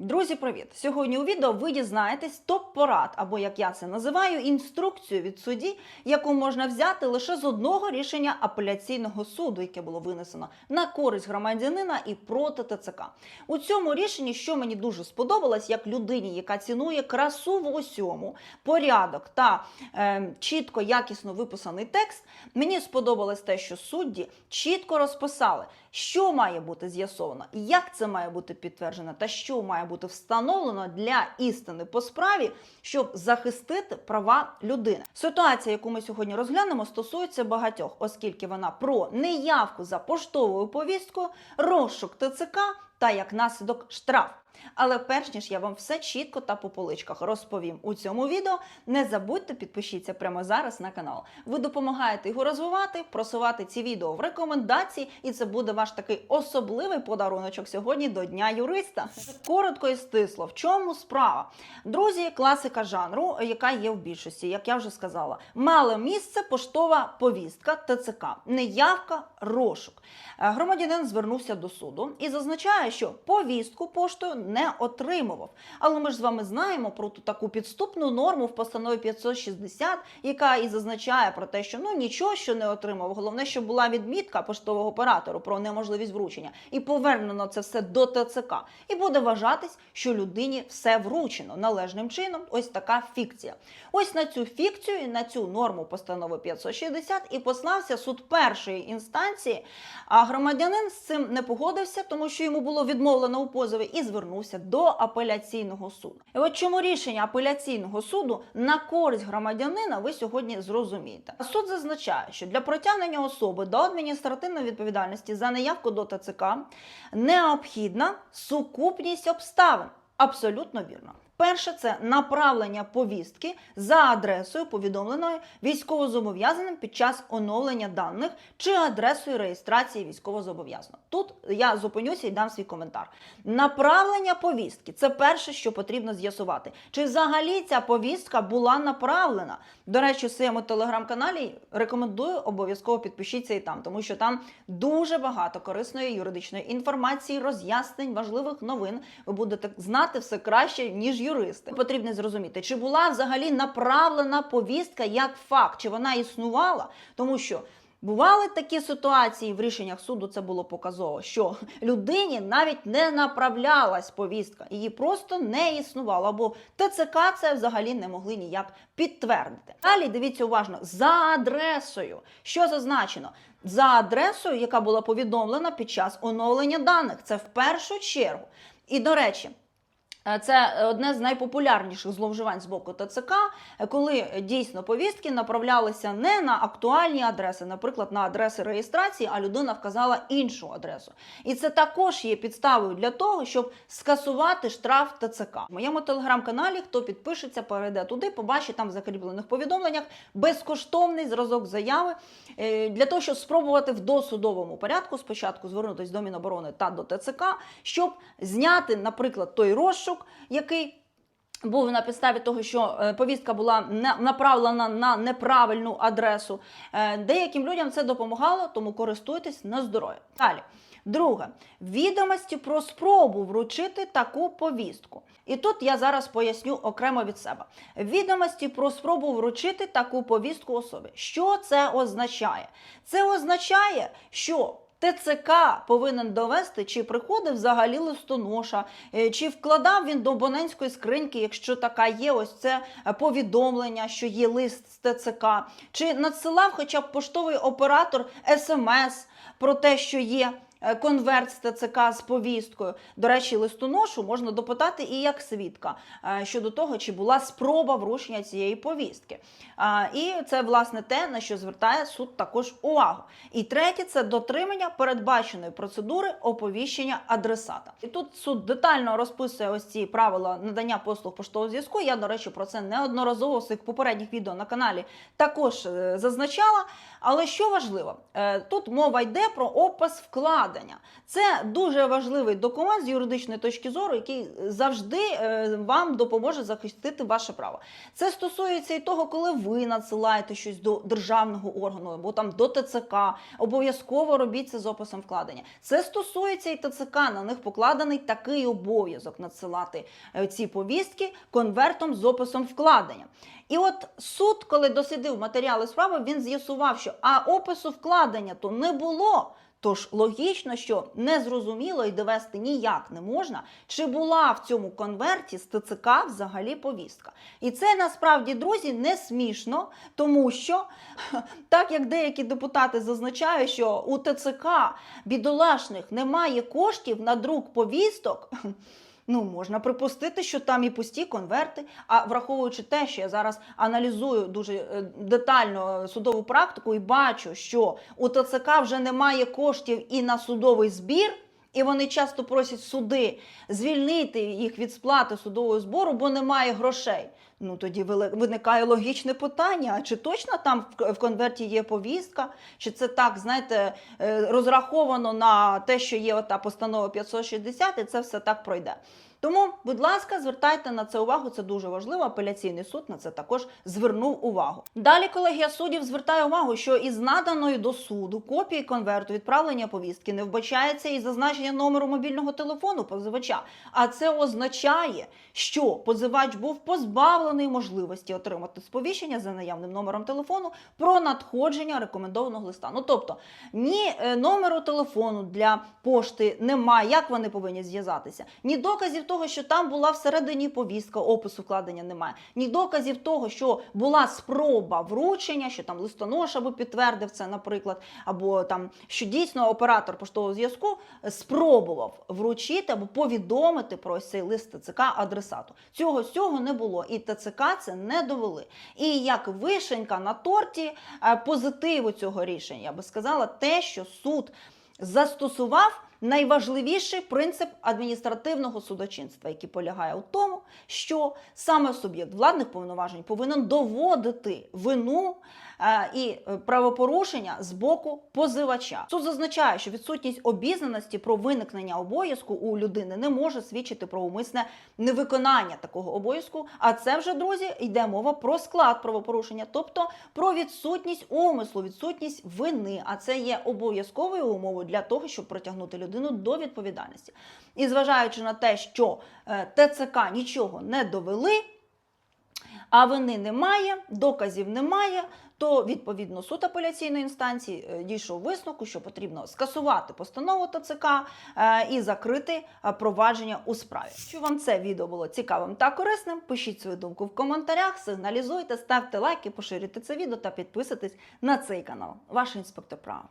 Друзі, привіт! Сьогодні у відео ви дізнаєтесь топ-порад, або як я це називаю, інструкцію від судді, яку можна взяти лише з одного рішення апеляційного суду, яке було винесено на користь громадянина і проти ТЦК. У цьому рішенні, що мені дуже сподобалось, як людині, яка цінує красу в усьому, порядок та е, чітко, якісно виписаний текст, мені сподобалось те, що судді чітко розписали, що має бути з'ясовано, як це має бути підтверджено, та що має бути встановлено для істини по справі, щоб захистити права людини. Ситуація, яку ми сьогодні розглянемо, стосується багатьох, оскільки вона про неявку за поштовою повісткою, розшук ТЦК та як наслідок штраф. Але перш ніж я вам все чітко та по поличках розповім у цьому відео, не забудьте підпишіться прямо зараз на канал. Ви допомагаєте його розвивати, просувати ці відео в рекомендації, і це буде ваш такий особливий подаруночок сьогодні до Дня юриста. Коротко і стисло, в чому справа? Друзі, класика жанру, яка є в більшості, як я вже сказала, мала місце поштова повістка ТЦК, неявка, розшук. Е, Громадянин звернувся до суду і зазначає, що повістку поштою не отримував. Але ми ж з вами знаємо про ту таку підступну норму в постанові 560, яка і зазначає про те, що ну нічого, що не отримав. Головне, щоб була відмітка поштового оператору про неможливість вручення, і повернено це все до ТЦК. І буде вважатись, що людині все вручено належним чином. Ось така фікція. Ось на цю фікцію на цю норму постанови 560 і послався суд першої інстанції. А громадянин з цим не погодився, тому що йому було відмовлено у позові, і звернувся до апеляційного суду. І от чому рішення апеляційного суду на користь громадянина ви сьогодні зрозумієте. Суд зазначає, що для притягнення особи до адміністративної відповідальності за неявку до ТЦК необхідна сукупність обставин. Абсолютно вірно. Перше це направлення повістки за адресою, повідомленою військовозобов'язаним під час оновлення даних чи адресою реєстрації військовозобов'язаного. Тут я зупинюся і дам свій коментар. Направлення повістки це перше, що потрібно з'ясувати. Чи взагалі ця повістка була направлена? До речі, в своєму телеграм-каналі рекомендую обов'язково підпишіться і там, тому що там дуже багато корисної юридичної інформації, роз'яснень, важливих новин. Ви будете знати все краще, ніж юристи. Потрібно зрозуміти, чи була взагалі направлена повістка як факт, чи вона існувала, тому що. Бували такі ситуації в рішеннях суду. Це було показово, що людині навіть не направлялась повістка, її просто не існувало. Або ТЦК це взагалі не могли ніяк підтвердити. Далі дивіться уважно за адресою. Що зазначено? За адресою, яка була повідомлена під час оновлення даних. Це в першу чергу. І до речі. Е, Це одне з найпопулярніших зловживань з боку ТЦК, коли дійсно повістки направлялися не на актуальні адреси, наприклад, на адреси реєстрації, а людина вказала іншу адресу. І це також є підставою для того, щоб скасувати штраф ТЦК. В моєму телеграм-каналі, хто підпишеться, перейде туди, побачить там в закріплених повідомленнях безкоштовний зразок заяви е, для того, щоб спробувати в досудовому порядку спочатку звернутися до Міноборони та до ТЦК, щоб зняти, наприклад, той розшук, який був на підставі того, що е, повістка була направлена на неправильну адресу. Е, Деяким людям це допомагало, тому користуйтесь на здоров'я. Далі. Друге, відомості про спробу вручити таку повістку. І тут я зараз поясню окремо від себе. Відомості про спробу вручити таку повістку особі. Що це означає? Це означає, що ТЦК повинен довести, чи приходив взагалі листоноша, е, чи вкладав він до абонентської скриньки, якщо така є, ось це е, повідомлення, що є лист з ТЦК, чи надсилав хоча б поштовий оператор смс про те, що є. Е, Конверт з ТЦК з повісткою. До речі, листоношу можна допитати і як свідка е, щодо того, чи була спроба вручення цієї повістки. І це власне те, на що звертає суд також увагу. І третє це дотримання передбаченої процедури оповіщення адресата. І тут суд детально розписує ось ці правила надання послуг поштового зв'язку. Я, до речі, про це неодноразово в своїх попередніх відео на каналі також е, зазначала. Але що важливо, е, тут мова йде про опис вкладу. Вкладення. Це дуже важливий документ з юридичної точки зору, який завжди е, вам допоможе захистити ваше право. Це стосується і того, коли ви надсилаєте щось до державного органу або там до ТЦК, обов'язково робіть це з описом вкладення. Це стосується і ТЦК, на них покладений такий обов'язок надсилати е, ці повістки конвертом з описом вкладення. І от суд, коли дослідив матеріали справи, він з'ясував, що а опису вкладення то не було. Тож логічно, що незрозуміло і довести ніяк не можна, чи була в цьому конверті з ТЦК взагалі повістка. І це насправді, друзі, не смішно, тому що так як деякі депутати зазначають, що у ТЦК бідолашних немає коштів на друк повісток. Ну, можна припустити, що там і пусті конверти. А враховуючи те, що я зараз аналізую дуже е, детально судову практику і бачу, що у ТЦК вже немає коштів і на судовий збір. І вони часто просять суди звільнити їх від сплати судового збору, бо немає грошей. Ну тоді виникає логічне питання: а чи точно там в- конверті є повістка? Чи це так, знаєте, е, розраховано на те, що є ота постанова 560, і це все так пройде. Тому, будь ласка, звертайте на це увагу. Це дуже важливо. Апеляційний суд на це також звернув увагу. Далі колегія суддів звертає увагу, що із наданої до суду копії конверту відправлення повістки не вбачається і зазначення номеру мобільного телефону позивача. А це означає, що позивач був позбавлений можливості отримати сповіщення за наявним номером телефону про надходження рекомендованого листа. Ну тобто ні е, номеру телефону для пошти немає. Як вони повинні зв'язатися? Ні доказів того, що там була всередині повістка, опису вкладення немає. Ні доказів того, що була спроба вручення, що там листонож або підтвердив це, наприклад, або там що дійсно оператор поштового зв'язку спробував вручити або повідомити про цей лист ТЦК адресату. Цього всього не було, і ТЦК це не довели. І як вишенька на торті е, позитиву цього рішення, я би сказала, те, що суд застосував найважливіший принцип адміністративного судочинства, який полягає у тому, що саме суб'єкт владних повноважень повинен доводити вину і е, правопорушення з боку позивача. Суд зазначає, що відсутність обізнаності про виникнення обов'язку у людини не може свідчити про умисне невиконання такого обов'язку. А це вже друзі йде мова про склад правопорушення, тобто про відсутність умислу, відсутність вини. А це є обов'язковою умовою для того, щоб притягнути людину до відповідальності. І зважаючи на те, що е, ТЦК нічого не довели, а вини немає, доказів немає. То відповідно суд апеляційної інстанції е, дійшов висновку, що потрібно скасувати постанову ТЦК е, і закрити е, провадження у справі. Якщо вам це відео було цікавим та корисним, пишіть свою думку в коментарях, сигналізуйте, ставте лайки, поширюйте це відео та підписуйтесь на цей канал. Ваш інспектор права.